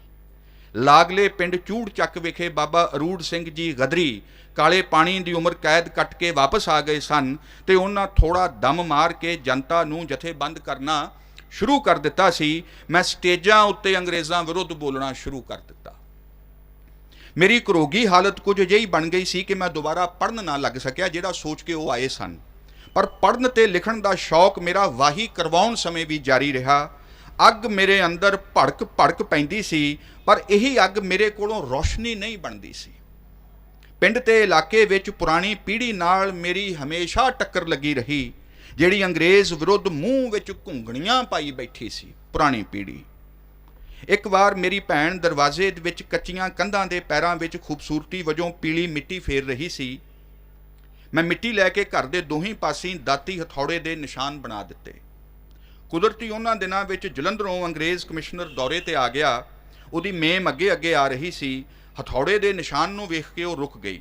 ਲਾਗਲੇ ਪਿੰਡ ਚੂੜ ਚੱਕ ਵਿਖੇ ਬਾਬਾ ਅਰੂੜ ਸਿੰਘ ਜੀ ਗਦਰੀ ਕਾਲੇ ਪਾਣੀ ਦੀ ਉਮਰ ਕੈਦ ਕੱਟ ਕੇ ਵਾਪਸ ਆ ਗਏ ਸਨ ਤੇ ਉਹਨਾਂ ਥੋੜਾ ਦਮ ਮਾਰ ਕੇ ਜਨਤਾ ਨੂੰ ਜਥੇਬੰਦ ਕਰਨਾ ਸ਼ੁਰੂ ਕਰ ਦਿੱਤਾ ਸੀ, ਮੈਂ ਸਟੇਜਾਂ ਉੱਤੇ ਅੰਗਰੇਜ਼ਾਂ ਵਿਰੁੱਧ ਬੋਲਣਾ ਸ਼ੁਰੂ ਕਰ ਦਿੱਤਾ। ਮੇਰੀ ਕਰੋਗੀ ਹਾਲਤ ਕੁਝ ਅਜਿਹੀ ਬਣ ਗਈ ਸੀ ਕਿ ਮੈਂ ਦੁਬਾਰਾ ਪੜਨ ਨਾ ਲੱਗ ਸਕਿਆ, ਜਿਹੜਾ ਸੋਚ ਕੇ ਉਹ ਆਏ ਸਨ। ਪਰ ਪੜਨ ਤੇ ਲਿਖਣ ਦਾ ਸ਼ੌਕ ਮੇਰਾ ਵਾਹੀ ਕਰਵਾਉਣ ਸਮੇਂ ਵੀ ਜਾਰੀ ਰਿਹਾ। ਅੱਗ ਮੇਰੇ ਅੰਦਰ ਭੜਕ ਭੜਕ ਪੈਂਦੀ ਸੀ, ਪਰ ਇਹੀ ਅੱਗ ਮੇਰੇ ਕੋਲੋਂ ਰੋਸ਼ਨੀ ਨਹੀਂ ਬਣਦੀ ਸੀ। ਪਿੰਡ ਤੇ ਇਲਾਕੇ ਵਿੱਚ ਪੁਰਾਣੀ ਪੀੜ੍ਹੀ ਨਾਲ ਮੇਰੀ ਹਮੇਸ਼ਾ ਟੱਕਰ ਲੱਗੀ ਰਹੀ। ਜਿਹੜੀ ਅੰਗਰੇਜ਼ ਵਿਰੁੱਧ ਮੂੰਹ ਵਿੱਚ ਘੁੰਗਣੀਆਂ ਪਾਈ ਬੈਠੀ ਸੀ, ਪੁਰਾਣੀ ਪੀੜ੍ਹੀ। ਇੱਕ ਵਾਰ ਮੇਰੀ ਭੈਣ ਦਰਵਾਜ਼ੇ ਵਿੱਚ ਕੱਚੀਆਂ ਕੰਧਾਂ ਦੇ ਪੈਰਾਂ ਵਿੱਚ ਖੂਬਸੂਰਤੀ ਵਜੋਂ ਪੀਲੀ ਮਿੱਟੀ ਫੇਰ ਰਹੀ ਸੀ। ਮੈਂ ਮਿੱਟੀ ਲੈ ਕੇ ਘਰ ਦੇ ਦੋਹੀਂ ਪਾਸੇ ਦਾਤੀ ਹਥੌੜੇ ਦੇ ਨਿਸ਼ਾਨ ਬਣਾ ਦਿੱਤੇ। ਕੁਦਰਤੀ ਉਹਨਾਂ ਦਿਨਾਂ ਵਿੱਚ ਜਲੰਧਰੋਂ ਅੰਗਰੇਜ਼ ਕਮਿਸ਼ਨਰ ਦੌਰੇ ਤੇ ਆ ਗਿਆ। ਉਹਦੀ ਮੇਮ ਅੱਗੇ ਅੱਗੇ ਆ ਰਹੀ ਸੀ। ਹਥੌੜੇ ਦੇ ਨਿਸ਼ਾਨ ਨੂੰ ਵੇਖ ਕੇ ਉਹ ਰੁਕ ਗਈ।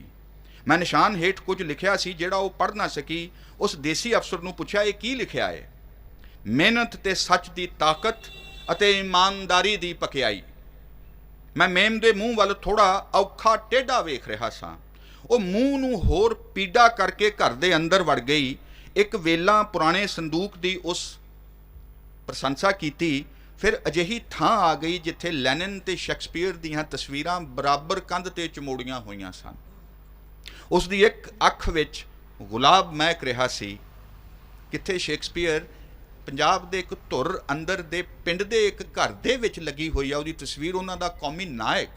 ਮੈਂ ਨਿਸ਼ਾਨ ਹੇਠ ਕੁਝ ਲਿਖਿਆ ਸੀ ਜਿਹੜਾ ਉਹ ਪੜ੍ਹ ਨਾ ਸਕੀ। ਉਸ ਦੇਸੀ ਅਫਸਰ ਨੂੰ ਪੁੱਛਿਆ, ਇਹ ਕੀ ਲਿਖਿਆ ਹੈ ਮਿਹਨਤ ਤੇ ਸੱਚ ਦੀ ਤਾਕਤ ਅਤੇ ਇਮਾਨਦਾਰੀ ਦੀ ਪਕਿਆਈ ਮੈਂ ਮੇਮ ਦੇ ਮੂੰਹ ਵੱਲ ਥੋੜਾ ਔਖਾ ਟੇਢਾ ਵੇਖ ਰਿਹਾ ਸਾਂ। ਉਹ ਮੂੰਹ ਨੂੰ ਹੋਰ ਪੀੜਾ ਕਰਕੇ ਘਰ ਦੇ ਅੰਦਰ ਵੜ ਗਈ। ਇੱਕ ਵੇਲਾ ਪੁਰਾਣੇ ਸੰਦੂਕ ਦੀ ਉਸ ਪ੍ਰਸ਼ੰਸਾ ਕੀਤੀ। ਫਿਰ ਅਜਿਹੀ ਥਾਂ ਆ ਗਈ ਜਿੱਥੇ ਲੈਨਨ ਤੇ ਸ਼ੈਕਸਪੀਅਰ ਦੀਆਂ ਤਸਵੀਰਾਂ ਬਰਾਬਰ ਕੰਧ ਤੇ ਚਮੋੜੀਆਂ ਹੋਈਆਂ ਸਨ। ਉਸ ਦੀ ਇੱਕ ਅੱਖ ਵਿੱਚ ਗੁਲਾਬ ਮਹਿਕ ਰਿਹਾ ਸੀ। ਕਿੱਥੇ ਸ਼ੇਕਸਪੀਅਰ ਪੰਜਾਬ ਦੇ ਇੱਕ ਧੁਰ ਅੰਦਰ ਦੇ ਪਿੰਡ ਦੇ ਇੱਕ ਘਰ ਦੇ ਵਿੱਚ ਲੱਗੀ ਹੋਈ ਆ, ਉਹਦੀ ਤਸਵੀਰ ਉਹਨਾਂ ਦਾ ਕੌਮੀ ਨਾਇਕ,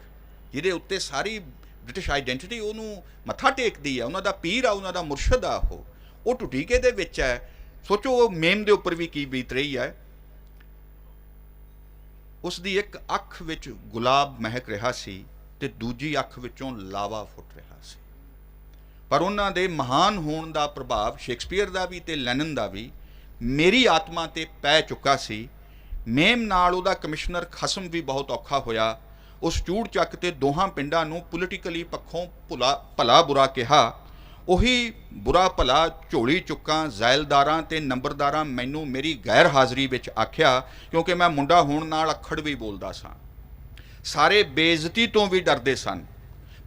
ਜਿਹਦੇ ਉੱਤੇ ਸਾਰੀ ਬ੍ਰਿਟਿਸ਼ ਆਈਡੈਂਟੀਟੀ ਉਹਨੂੰ ਮੱਥਾ ਟੇਕਦੀ ਆ, ਉਹਨਾਂ ਦਾ ਪੀਰ ਆ, ਉਹਨਾਂ ਦਾ ਮੁਰਸ਼ਦ ਆ ਉਹ। ਉਹ ਟੁਟੀਕੇ ਦੇ ਵਿੱਚ ਹੈ ਸੋਚੋ ਉਹ ਮੇਮ ਦੇ ਉੱਪਰ ਵੀ ਕੀ ਬੀਤ ਰਹੀ ਹੈ ਉਸ ਦੀ ਇੱਕ ਅੱਖ ਵਿੱਚ ਗੁਲਾਬ ਮਹਿਕ ਰਿਹਾ ਸੀ ਤੇ ਦੂਜੀ ਅੱਖ ਵਿੱਚੋਂ ਲਾਵਾ ਫੁੱਟ ਰਿਹਾ। ਪਰ ਉਹਨਾਂ ਦੇ ਮਹਾਨ ਹੋਣ ਦਾ ਪ੍ਰਭਾਵ ਸ਼ੇਕਸਪੀਅਰ ਦਾ ਵੀ ਤੇ ਲੈਨਨ ਦਾ ਵੀ ਮੇਰੀ ਆਤਮਾ ਤੇ ਪੈ ਚੁੱਕਾ ਸੀ। ਮੇਮ ਨਾਲ ਉਹਦਾ ਕਮਿਸ਼ਨਰ ਖਸਮ ਵੀ ਬਹੁਤ ਔਖਾ ਹੋਇਆ। ਉਸ ਚੂੜ ਚੱਕ ਤੇ ਦੋਹਾਂ ਪਿੰਡਾਂ ਨੂੰ ਪੋਲੀਟੀਕਲੀ ਪੱਖੋਂ ਭੁਲਾ ਭਲਾ ਬੁਰਾ ਕਿਹਾ। ਉਹੀ ਬੁਰਾ ਭਲਾ ਝੋਲੀ ਚੁੱਕਾਂ ਜ਼ਾਇਲਦਾਰਾਂ ਤੇ ਨੰਬਰਦਾਰਾਂ ਮੈਨੂੰ ਮੇਰੀ ਗੈਰ ਹਾਜ਼ਰੀ ਵਿੱਚ ਆਖਿਆ, ਕਿਉਂਕਿ ਮੈਂ ਮੁੰਡਾ ਹੋਣ ਨਾਲ ਅੱਖੜ ਵੀ ਬੋਲਦਾ ਸਾਂ। ਸਾਰੇ ਬੇਇੱਜ਼ਤੀ ਤੋਂ ਵੀ ਡਰਦੇ ਸਨ।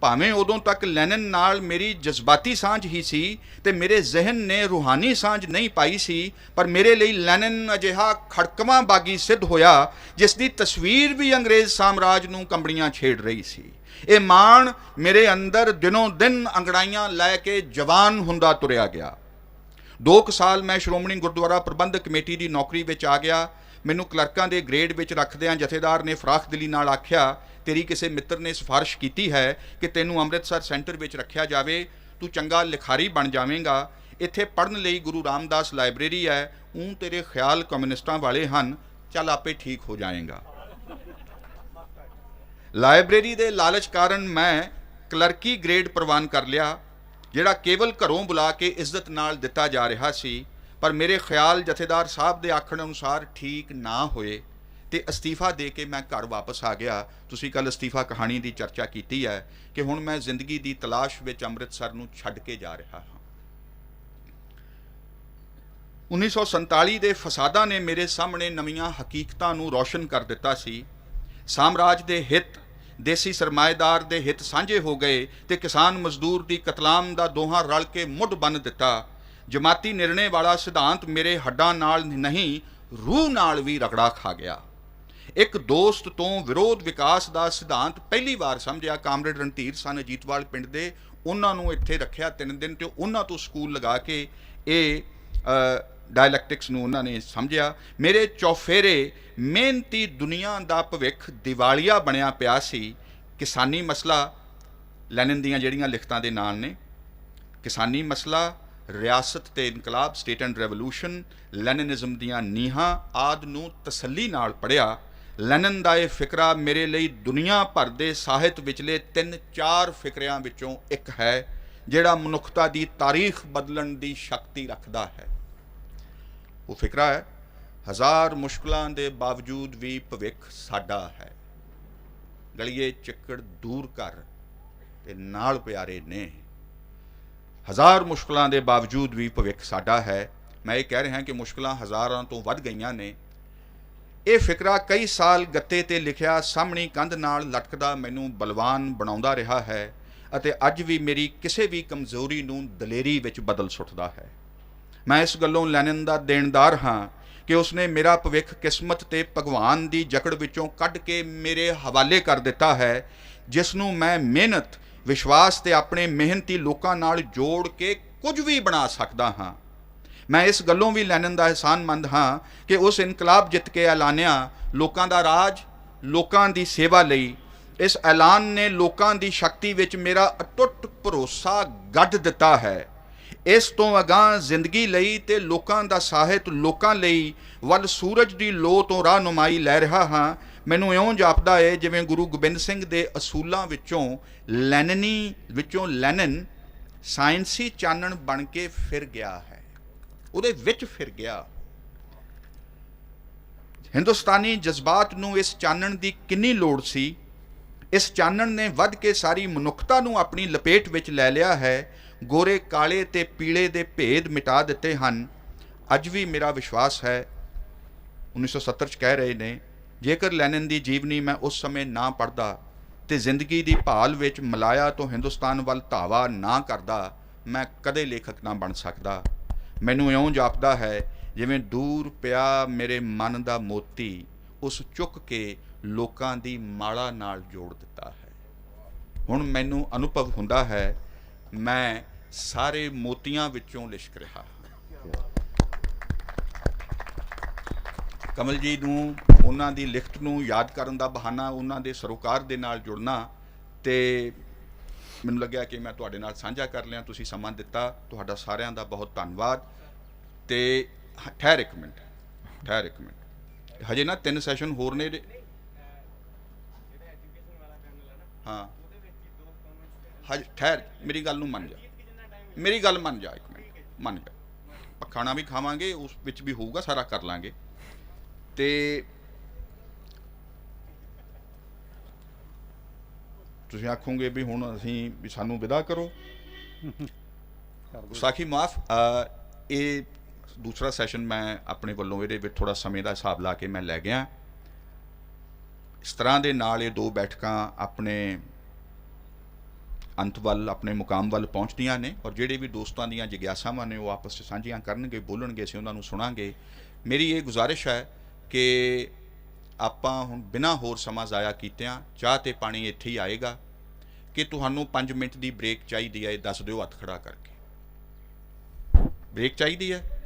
ਭਾਵੇਂ ਉਦੋਂ ਤੱਕ ਲੈਨਨ ਨਾਲ ਮੇਰੀ ਜਜ਼ਬਾਤੀ ਸਾਂਝ ਹੀ ਸੀ ਤੇ ਮੇਰੇ ਜ਼ਿਹਨ ਨੇ ਰੂਹਾਨੀ ਸਾਂਝ ਨਹੀਂ ਪਾਈ ਸੀ, ਪਰ ਮੇਰੇ ਲਈ ਲੈਨਨ ਅਜਿਹਾ ਖੜਕਵਾਂ ਬਾਗੀ ਸਿੱਧ ਹੋਇਆ, ਜਿਸ ਦੀ ਤਸਵੀਰ ਵੀ ਅੰਗਰੇਜ਼ ਸਾਮਰਾਜ ਨੂੰ ਕੰਬੜੀਆਂ ਛੇੜ ਰਹੀ ਸੀ। ਇਹ ਮਾਣ ਮੇਰੇ ਅੰਦਰ ਦਿਨੋਂ ਦਿਨ ਅੰਗੜਾਈਆਂ ਲੈ ਕੇ ਜਵਾਨ ਹੁੰਦਾ ਤੁਰਿਆ ਗਿਆ। ਦੋ ਕੁ ਸਾਲ ਮੈਂ ਸ਼੍ਰੋਮਣੀ ਗੁਰਦੁਆਰਾ ਪ੍ਰਬੰਧਕ ਕਮੇਟੀ ਦੀ ਨੌਕਰੀ ਵਿੱਚ ਆ ਗਿਆ ਮੈਨੂੰ ਕਲਰਕਾਂ ਦੇ ਗ੍ਰੇਡ ਵਿੱਚ ਰੱਖਦਿਆਂ ਜਥੇਦਾਰ ਨੇ ਫਰਾਖ ਦਿਲੀ ਨਾਲ ਆਖਿਆ, ਤੇਰੀ ਕਿਸੇ ਮਿੱਤਰ ਨੇ ਸਿਫਾਰਿਸ਼ ਕੀਤੀ ਹੈ ਕਿ ਤੈਨੂੰ ਅੰਮ੍ਰਿਤਸਰ ਸੈਂਟਰ ਵਿੱਚ ਰੱਖਿਆ ਜਾਵੇ, ਤੂੰ ਚੰਗਾ ਲਿਖਾਰੀ ਬਣ ਜਾਵੇਂਗਾ। ਇੱਥੇ ਪੜ੍ਹਨ ਲਈ ਗੁਰੂ ਰਾਮਦਾਸ ਲਾਇਬ੍ਰੇਰੀ ਹੈ ਉਂ ਤੇਰੇ ਖਿਆਲ ਕਮਿਊਨਿਸਟਾਂ ਵਾਲੇ ਹਨ, ਚੱਲ ਆਪੇ ਠੀਕ ਹੋ ਜਾਏਗਾ। ਲਾਇਬ੍ਰੇਰੀ ਦੇ ਲਾਲਚ ਕਾਰਨ ਮੈਂ ਕਲਰਕੀ ਗ੍ਰੇਡ ਪ੍ਰਵਾਨ ਕਰ ਲਿਆ, ਜਿਹੜਾ ਕੇਵਲ ਘਰੋਂ ਬੁਲਾ ਕੇ ਇੱਜ਼ਤ ਨਾਲ ਦਿੱਤਾ ਜਾ ਰਿਹਾ ਸੀ। ਪਰ ਮੇਰੇ ਖਿਆਲ ਜਥੇਦਾਰ ਸਾਹਿਬ ਦੇ ਆਖਣ ਅਨੁਸਾਰ ਠੀਕ ਨਾ ਹੋਏ ਤੇ ਅਸਤੀਫਾ ਦੇ ਕੇ ਮੈਂ ਘਰ ਵਾਪਸ ਆ ਗਿਆ। ਤੁਸੀਂ ਕੱਲ ਅਸਤੀਫਾ ਕਹਾਣੀ ਦੀ ਚਰਚਾ ਕੀਤੀ ਹੈ ਕਿ ਹੁਣ ਮੈਂ ਜ਼ਿੰਦਗੀ ਦੀ ਤਲਾਸ਼ ਵਿੱਚ ਅੰਮ੍ਰਿਤਸਰ ਨੂੰ ਛੱਡ ਕੇ ਜਾ ਰਿਹਾ ਹਾਂ। 1947 ਦੇ ਫਸਾਦਾਂ ਨੇ ਮੇਰੇ ਸਾਹਮਣੇ ਨਵੀਆਂ ਹਕੀਕਤਾਂ ਨੂੰ ਰੌਸ਼ਨ ਕਰ ਦਿੱਤਾ ਸੀ। ਸਾਮਰਾਜ ਦੇ ਹਿੱਤ, ਦੇਸੀ ਸਰਮਾਏਦਾਰ ਦੇ ਹਿੱਤ ਸਾਂਝੇ ਹੋ ਗਏ ਤੇ ਕਿਸਾਨ ਮਜ਼ਦੂਰ ਦੀ ਕਤਲਾਮ ਦਾ ਦੋਹਾਂ ਰਲ ਕੇ ਮੁੱਢ ਬੰਨ ਦਿੱਤਾ। ਜਮਾਤੀ ਨਿਰਣੇ ਵਾਲਾ ਸਿਧਾਂਤ ਮੇਰੇ ਹੱਡਾਂ ਨਾਲ ਨਹੀਂ, ਰੂਹ ਨਾਲ ਵੀ ਰਗੜਾ ਖਾ ਗਿਆ। ਇੱਕ ਦੋਸਤ ਤੋਂ ਵਿਰੋਧ ਵਿਕਾਸ ਦਾ ਸਿਧਾਂਤ ਪਹਿਲੀ ਵਾਰ ਸਮਝਿਆ। ਕਾਮਰੇਡ ਰਣਧੀਰ ਸਨ ਅਜੀਤਵਾਲ ਪਿੰਡ ਦੇ। ਉਹਨਾਂ ਨੂੰ ਇੱਥੇ ਰੱਖਿਆ ਤਿੰਨ ਦਿਨ ਤੇ ਉਹਨਾਂ ਤੋਂ ਸਕੂਲ ਲਗਾ ਕੇ ਇਹ ਡਾਇਲੈਕਟਿਕਸ ਨੂੰ ਉਹਨਾਂ ਨੇ ਸਮਝਿਆ। ਮੇਰੇ ਚੌਫੇਰੇ, ਮਿਹਨਤੀ ਦੁਨੀਆ ਦਾ ਭਵਿੱਖ ਦੀਵਾਲੀਆ ਬਣਿਆ ਪਿਆ ਸੀ। ਕਿਸਾਨੀ ਮਸਲਾ, ਲੈਨਨ ਦੀਆਂ ਜਿਹੜੀਆਂ ਲਿਖਤਾਂ ਦੇ ਨਾਲ ਨੇ, ਕਿਸਾਨੀ ਮਸਲਾ ਰਿਆਸਤ ਤੇ ਇਨਕਲਾਬ, ਸਟੇਟ ਐਂਡ ਰੈਵੋਲੂਸ਼ਨ, ਲੈਨਿਨਿਜ਼ਮ ਦੀਆਂ ਨੀਹਾਂ ਆਦ ਨੂੰ ਤਸੱਲੀ ਨਾਲ ਪੜਿਆ ਲੈਨਨ ਦਾ ਇਹ ਫਿਕਰਾ ਮੇਰੇ ਲਈ ਦੁਨੀਆ ਭਰ ਦੇ ਸਾਹਿਤ ਵਿਚਲੇ ਤਿੰਨ ਚਾਰ ਫਿਕਰਿਆਂ ਵਿੱਚੋਂ ਇੱਕ ਹੈ, ਜਿਹੜਾ ਮਨੁੱਖਤਾ ਦੀ ਤਾਰੀਖ ਬਦਲਣ ਦੀ ਸ਼ਕਤੀ ਰੱਖਦਾ ਹੈ। ਉਹ ਫਿਕਰਾ ਹੈ, ਹਜ਼ਾਰ ਮੁਸ਼ਕਲਾਂ ਦੇ ਬਾਵਜੂਦ ਵੀ ਭਵਿੱਖ ਸਾਡਾ ਹੈ। ਗਲੀਏ ਚੱਕੜ ਦੂਰ ਕਰ ਤੇ ਨਾਲ ਪਿਆਰੇ ਨੇ। ਹਜ਼ਾਰ ਮੁਸ਼ਕਲਾਂ ਦੇ ਬਾਵਜੂਦ ਵੀ ਭਵਿੱਖ ਸਾਡਾ ਹੈ, ਮੈਂ ਇਹ ਕਹਿ ਰਿਹਾ ਕਿ ਮੁਸ਼ਕਲਾਂ ਹਜ਼ਾਰਾਂ ਤੋਂ ਵੱਧ ਗਈਆਂ ਨੇ। ਇਹ ਫਿਕਰਾ ਕਈ ਸਾਲ ਗੱਤੇ ਤੇ ਲਿਖਿਆ ਸਾਹਮਣੀ ਕੰਧ ਨਾਲ ਲਟਕਦਾ ਮੈਨੂੰ ਬਲਵਾਨ ਬਣਾਉਂਦਾ ਰਿਹਾ ਹੈ ਅਤੇ ਅੱਜ ਵੀ ਮੇਰੀ ਕਿਸੇ ਵੀ ਕਮਜ਼ੋਰੀ ਨੂੰ ਦਲੇਰੀ ਵਿੱਚ ਬਦਲ ਸੁੱਟਦਾ ਹੈ। ਮੈਂ ਇਸ ਗੱਲੋਂ ਲੈਨਨ ਦਾ ਦੇਣਦਾਰ ਹਾਂ ਕਿ ਉਸਨੇ ਮੇਰਾ ਭਵਿੱਖ ਕਿਸਮਤ ਤੇ ਭਗਵਾਨ ਦੀ ਜਕੜ ਵਿੱਚੋਂ ਕੱਢ ਕੇ ਮੇਰੇ ਹਵਾਲੇ ਕਰ ਦਿੱਤਾ ਹੈ ਜਿਸ ਨੂੰ ਮੈਂ ਮਿਹਨਤ ਵਿਸ਼ਵਾਸ ਤੇ ਆਪਣੇ ਮਿਹਨਤੀ ਲੋਕਾਂ ਨਾਲ ਜੋੜ ਕੇ ਕੁਝ ਵੀ ਬਣਾ ਸਕਦਾ ਹਾਂ। ਮੈਂ ਇਸ ਗੱਲੋਂ ਵੀ ਲੈਨਨ ਦਾ ਅਹਿਸਾਨਮੰਦ ਹਾਂ ਕਿ ਉਸ ਇਨਕਲਾਬ ਜਿੱਤ ਕੇ ਐਲਾਨਿਆ ਲੋਕਾਂ ਦਾ ਰਾਜ, ਲੋਕਾਂ ਦੀ ਸੇਵਾ ਲਈ, ਇਸ ਐਲਾਨ ਨੇ ਲੋਕਾਂ ਦੀ ਸ਼ਕਤੀ ਵਿੱਚ ਮੇਰਾ ਅਟੁੱਟ ਭਰੋਸਾ ਗੱਡ ਦਿੱਤਾ ਹੈ। ਇਸ ਤੋਂ ਅਗਾਂਹ ਜ਼ਿੰਦਗੀ ਲਈ ਤੇ ਲੋਕਾਂ ਦਾ ਸਾਹਿਤ ਲੋਕਾਂ ਲਈ, ਵੱਲ ਸੂਰਜ ਦੀ ਲੋ ਤੋਂ ਰਾਹਨੁਮਾਈ ਲੈ ਰਿਹਾ ਹਾਂ ਮੈਨੂੰ ਇਉਂ ਜਾਪਦਾ ਏ, ਜਿਵੇਂ ਗੁਰੂ ਗੋਬਿੰਦ ਸਿੰਘ ਦੇ ਅਸੂਲਾਂ ਵਿੱਚੋਂ ਲੈਨਨੀ, ਵਿੱਚੋਂ ਲੈਨਨ ਸਾਇੰਸੀ ਚਾਨਣ ਬਣ ਕੇ ਫਿਰ ਗਿਆ ਹੈ। ਉਹਦੇ ਵਿੱਚ ਫਿਰ ਗਿਆ। ਹਿੰਦੁਸਤਾਨੀ ਜਜ਼ਬਾਤ ਨੂੰ ਇਸ ਚਾਨਣ ਦੀ ਕਿੰਨੀ ਲੋੜ ਸੀ? ਇਸ ਚਾਨਣ ਨੇ ਵੱਧ ਕੇ ਸਾਰੀ ਮਨੁੱਖਤਾ ਨੂੰ ਆਪਣੀ ਲਪੇਟ ਵਿੱਚ ਲੈ ਲਿਆ ਹੈ। ਗੋਰੇ, ਕਾਲੇ ਤੇ ਪੀਲੇ ਦੇ ਭੇਦ ਮਿਟਾ ਦਿੱਤੇ ਹਨ। ਅੱਜ ਵੀ ਮੇਰਾ ਵਿਸ਼ਵਾਸ ਹੈ 1970 ਚ ਕਹਿ ਰਹੇ ਨੇ ਜੇਕਰ ਲੈਨਨ ਦੀ ਜੀਵਨੀ ਮੈਂ ਉਸ ਸਮੇਂ ਨਾ ਪੜਦਾ ਤੇ ਜ਼ਿੰਦਗੀ ਦੀ ਭਾਲ ਵਿੱਚ ਮਲਾਇਆ ਤੋਂ ਹਿੰਦੁਸਤਾਨ ਵੱਲ ਧਾਵਾ ਨਾ ਕਰਦਾ, ਮੈਂ ਕਦੇ ਲੇਖਕ ਨਾ ਬਣ ਸਕਦਾ। ਮੈਨੂੰ ਇਉਂ ਜਾਪਦਾ ਹੈ, ਜਿਵੇਂ ਦੂਰ ਪਿਆ ਮੇਰੇ ਮਨ ਦਾ ਮੋਤੀ, ਉਸ ਚੁੱਕ ਕੇ ਲੋਕਾਂ ਦੀ ਮਾਲਾ ਨਾਲ ਜੋੜ ਦਿੱਤਾ ਹੈ। ਹੁਣ ਮੈਨੂੰ ਅਨੁਭਵ ਹੁੰਦਾ ਹੈ, ਮੈਂ ਸਾਰੇ ਮੋਤੀਆਂ ਵਿੱਚੋਂ ਲਿਸ਼ਕ ਰਿਹਾ ਹਾਂ। ਕਮਲ ਜੀ ਨੂੰ ਉਹਨਾਂ ਦੀ ਲਿਖਤ ਨੂੰ ਯਾਦ ਕਰਨ ਦਾ ਬਹਾਨਾ, ਉਹਨਾਂ ਦੇ ਸਰੋਕਾਰ ਦੇ ਨਾਲ ਜੁੜਨਾ ਤੇ ਮੈਨੂੰ ਲੱਗਿਆ ਕਿ ਮੈਂ ਤੁਹਾਡੇ ਨਾਲ ਸਾਂਝਾ ਕਰ ਲਿਆ, ਤੁਸੀਂ ਸਮਾਂ ਦਿੱਤਾ, ਤੁਹਾਡਾ ਸਾਰਿਆਂ ਦਾ ਬਹੁਤ ਧੰਨਵਾਦ ਤੇ ਠਹਿਰ ਇੱਕ ਮਿੰਟ, ਠਹਿਰ ਇੱਕ ਮਿੰਟ। ਹਜੇ ਨਾ ਤਿੰਨ ਸੈਸ਼ਨ ਹੋਰ ਨੇ ਹਾਂ। ਹਜ ਠਹਿਰ, ਮੇਰੀ ਗੱਲ ਨੂੰ ਮੰਨ ਜਾ। ਮੇਰੀ ਗੱਲ ਮੰਨ ਜਾ ਇੱਕ ਮਿੰਟ, ਮੰਨ ਜਾ। ਖਾਣਾ ਵੀ ਖਾਵਾਂਗੇ, ਉਸ ਵਿੱਚ ਵੀ ਹੋਊਗਾ, ਸਾਰਾ ਕਰ ਲਾਂਗੇ। ਤੇ ਤੁਸੀਂ ਆਖੋਗੇ ਵੀ ਹੁਣ ਅਸੀਂ ਵੀ ਸਾਨੂੰ ਵਿਦਾ ਕਰੋ। ਸਾਖੀ ਮਾਫ ਇਹ ਦੂਸਰਾ ਸੈਸ਼ਨ ਮੈਂ ਆਪਣੇ ਵੱਲੋਂ ਇਹਦੇ ਵਿੱਚ ਥੋੜਾ ਸਮੇਂ ਦਾ ਹਿਸਾਬ ਲਾ ਕੇ ਮੈਂ ਲੈ ਗਿਆ। ਇਸ ਤਰ੍ਹਾਂ ਦੇ ਨਾਲ ਇਹ ਦੋ ਬੈਠਕਾਂ ਆਪਣੇ ਅੰਤ ਵੱਲ ਆਪਣੇ ਮੁਕਾਮ ਵੱਲ ਪਹੁੰਚਦੀਆਂ ਨੇ ਔਰ ਜਿਹੜੇ ਵੀ ਦੋਸਤਾਂ ਦੀਆਂ ਜਿਗਿਆਸਾਵਾਂ ਨੇ ਉਹ ਆਪਸ ਵਿੱਚ ਸਾਂਝੀਆਂ ਕਰਨਗੇ ਬੋਲਣਗੇ ਅਸੀਂ ਉਹਨਾਂ ਨੂੰ ਸੁਣਾਂਗੇ। ਮੇਰੀ ਇਹ ਗੁਜ਼ਾਰਿਸ਼ ਹੈ ਕਿ ਆਪਾਂ ਹੁਣ ਬਿਨਾਂ ਹੋਰ ਸਮਾਂ ਜ਼ਾਇਆ ਕੀਤਿਆਂ ਚਾਹ ਤੇ ਪਾਣੀ ਇੱਥੇ ਹੀ ਆਏਗਾ। ਕਿ ਤੁਹਾਨੂੰ 5 ਮਿੰਟ ਦੀ ਬ੍ਰੇਕ ਚਾਹੀਦੀ ਹੈ, ਇਹ ਦੱਸ ਦਿਓ ਹੱਥ ਖੜਾ ਕਰਕੇ। ਬ੍ਰੇਕ ਚਾਹੀਦੀ ਹੈ?